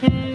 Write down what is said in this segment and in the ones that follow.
Jesus.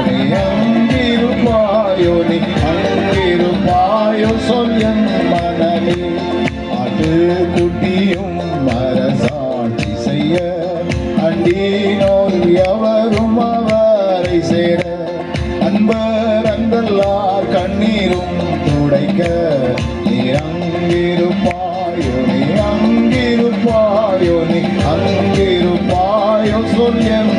அங்கிருப்பாயோ நீ அங்கிருப்பாயோ நீ அங்கிருப்பாயோ சொல் என் மனமே. ஆட்டுக்குட்டியும் மரசாட்சி செய்ய அண்டினோர் எவரும் அவரை சேர. அன்பர் அன்பல்லார் கண்ணீரும் துடைக்க நீ அங்கிருப்பாயோ நீ அங்கிருப்பாயோ நீ அங்கிருப்பாயோ சொல் என்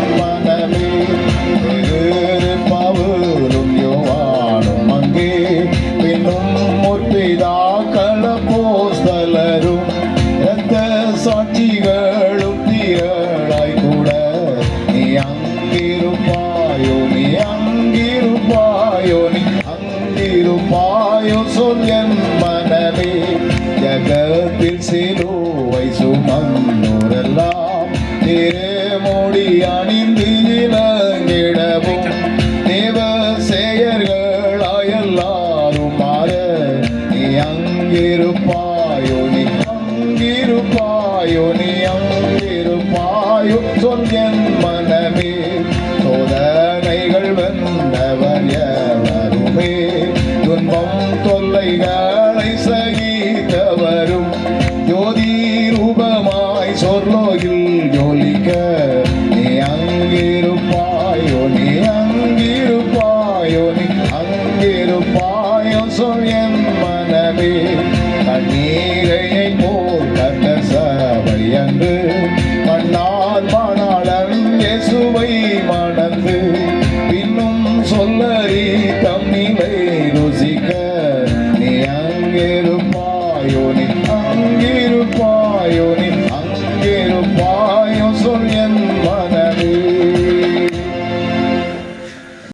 சுமந்தோரெல்லாம் மொழி அணிந்து இளங்கிடவும் தேவ செயர்களாய் எல்லாரும் மாற நீ அங்கிருப்பாயோ நீ அங்கிருப்பாயோ நீ அங்கிருப்பாயோ. சொல் என் ஒலிக்க நீ அங்கிருப்பாயோ நீ அங்கிருப்பாயோ நீ அங்கிருப்பாயோ சொல் என் மனமே. கண்ணீரையை போல் கத்த சபை அன்று மண்ணால் மானாளன் இயேசுவை மணந்து பின்னும் சொல்லறி தம்மிலை ருசிக்க நீ அங்கிருப்பாயோ நீ அங்கிருப்பாயோ நீ